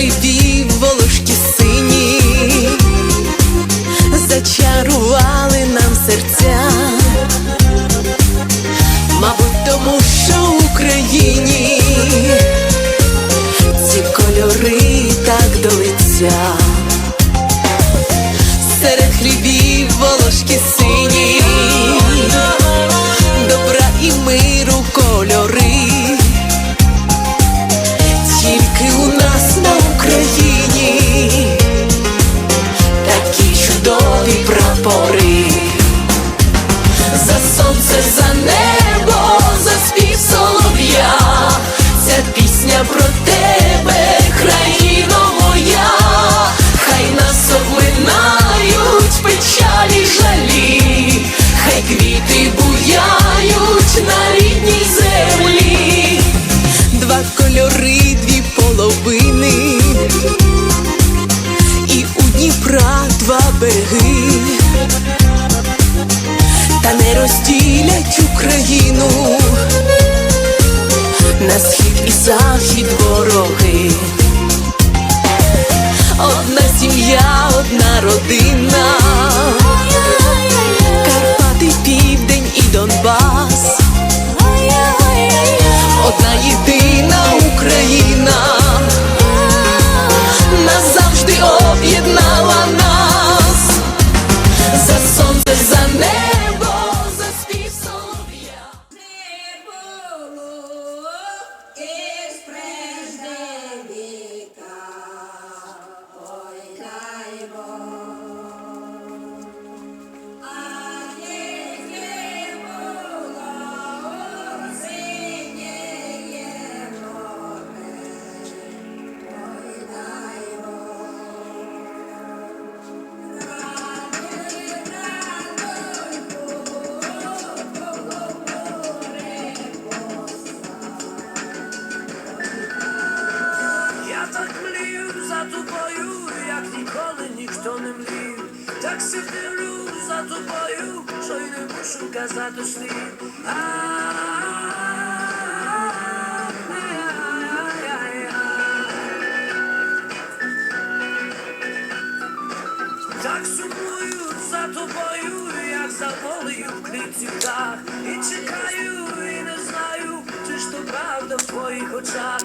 really deep. Чудові захід вороги. Одна сім'я, одна родина, тобою, як ніколи ніхто не млів. Так сиділю за тобою, що й не мушу казати слів. Так сумую за тобою, як за волею в клітці птах. І чекаю, і не знаю, чи ж то правда в твоїх очах.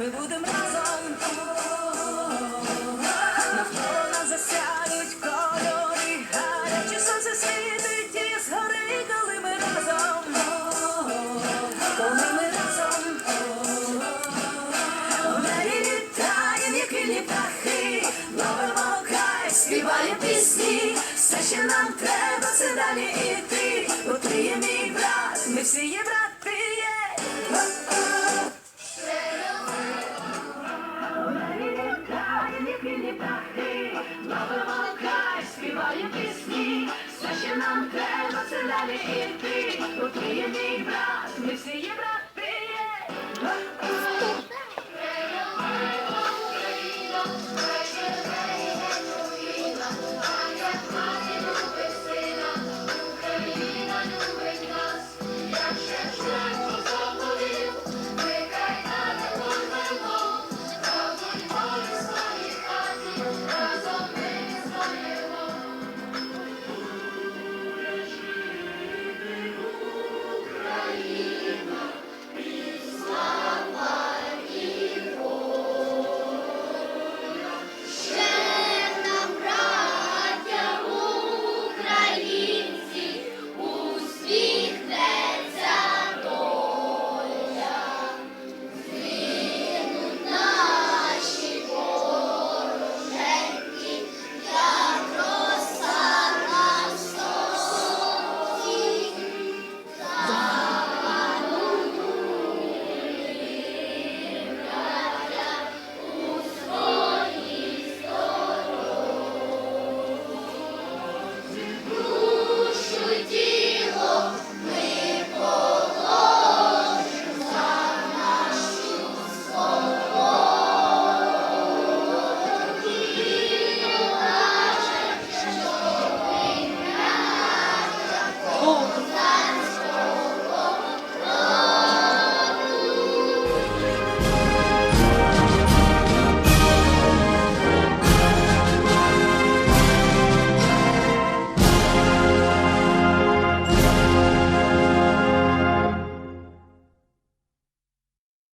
Ми будемо разом. Навколо нас засяють кольори, гаряче сонце світить і згори, коли ми разом. Коли ми разом. В небі літає, як вільні птахи, ловимо кайф, співає пісні, все, що нам треба, це далі іти, бо ти є мій брат, ми всі є брати, нам треба це далі іти, поки брат, ми всі є брати.